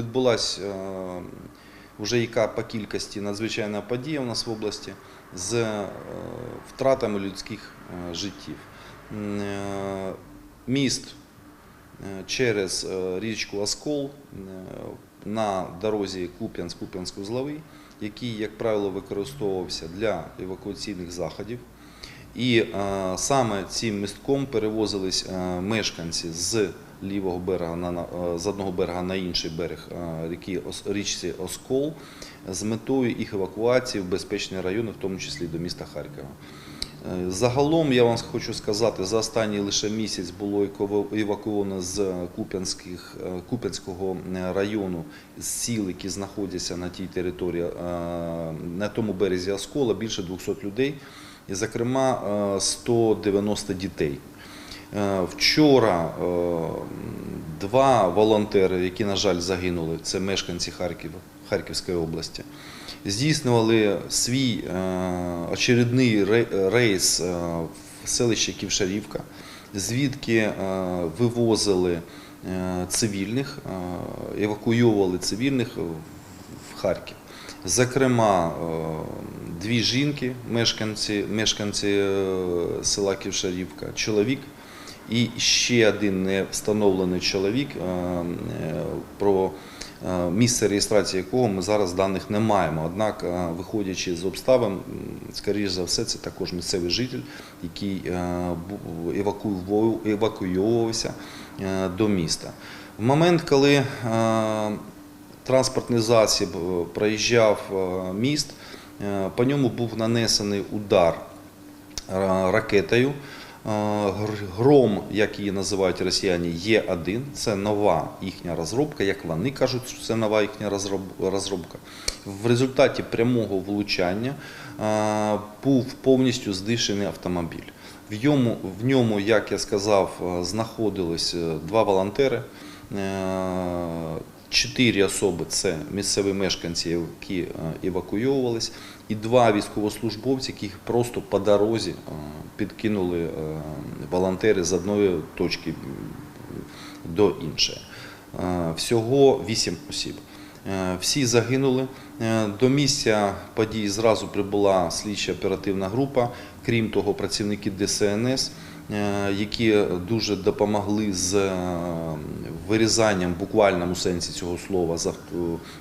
відбулася е, вже яка по кількості надзвичайна подія у нас в області з е, втратами людських е, життів. Міст через річку Оскол на дорозі Куп'янськ-Куп'янськ-Узловий, який, як правило, використовувався для евакуаційних заходів. І саме цим містком перевозились мешканці з лівого берега на, е, з одного берега на інший берег е, ріки річці Оскол з метою їх евакуації в безпечні райони, в тому числі до міста Харкова. Е, Загалом я вам хочу сказати, за останній лише місяць було евакуовано з Куп'янських, Куп'янського району з сіл, які знаходяться на тій території, на тому березі Оскола, більше 200 людей, і, зокрема, е, 190 дітей. Е, Вчора е, два волонтери, які, на жаль, загинули, це мешканці Харкова, Харківської області, здійснювали свій е, очередний рейс в селище Ківшарівка, звідки вивозили цивільних, е, евакуйовували цивільних в Харків. Зокрема, дві жінки, мешканці, мешканці села Ківшарівка, чоловік і ще один не встановлений чоловік, е, е, про е, місце реєстрації якого ми зараз даних не маємо. Однак, виходячи з обставин, скоріш за все, це також місцевий житель, який е, бу- евакуйовував- евакуйовувався е, до міста. В момент, коли транспортний засіб проїжджав міст, по ньому був нанесений удар ракетою. Е, гр- Гром, як її називають росіяни, є один. Це нова їхня розробка, як вони кажуть, що це нова їхня розробка. В результаті прямого влучання е, був повністю здишений автомобіль. В ньому, в ньому, як я сказав, е, знаходились два волонтери. Чотири особи це місцеві мешканці, які е, евакуйовувались, і два військовослужбовці, яких просто по дорозі е, підкинули е, волонтери з одної точки до іншої. Всього вісім осіб. Всі загинули. До місця подій зразу прибула слідча оперативна група. Крім того, працівники ДСНС, які дуже допомогли з вирізанням в буквальному сенсі цього слова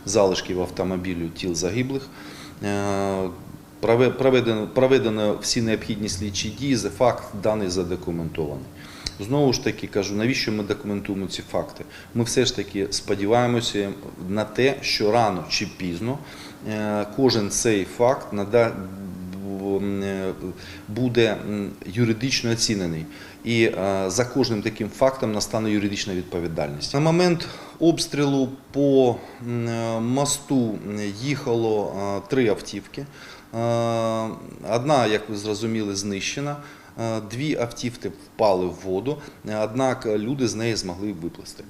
залишків автомобілю тіл загиблих. Е, Проведено, всі необхідні слідчі дії, за факт даний задокументований. Знову ж таки кажу, навіщо ми документуємо ці факти? Ми все ж таки сподіваємося на те, що рано чи пізно е, кожен цей факт е, буде юридично оцінений. І е, за кожним таким фактом настане юридична відповідальність. На момент обстрілу по е, мосту їхало е, три автівки. Одна, як ви зрозуміли, знищена. Дві автівки впали в воду, однак люди з неї змогли виплисти.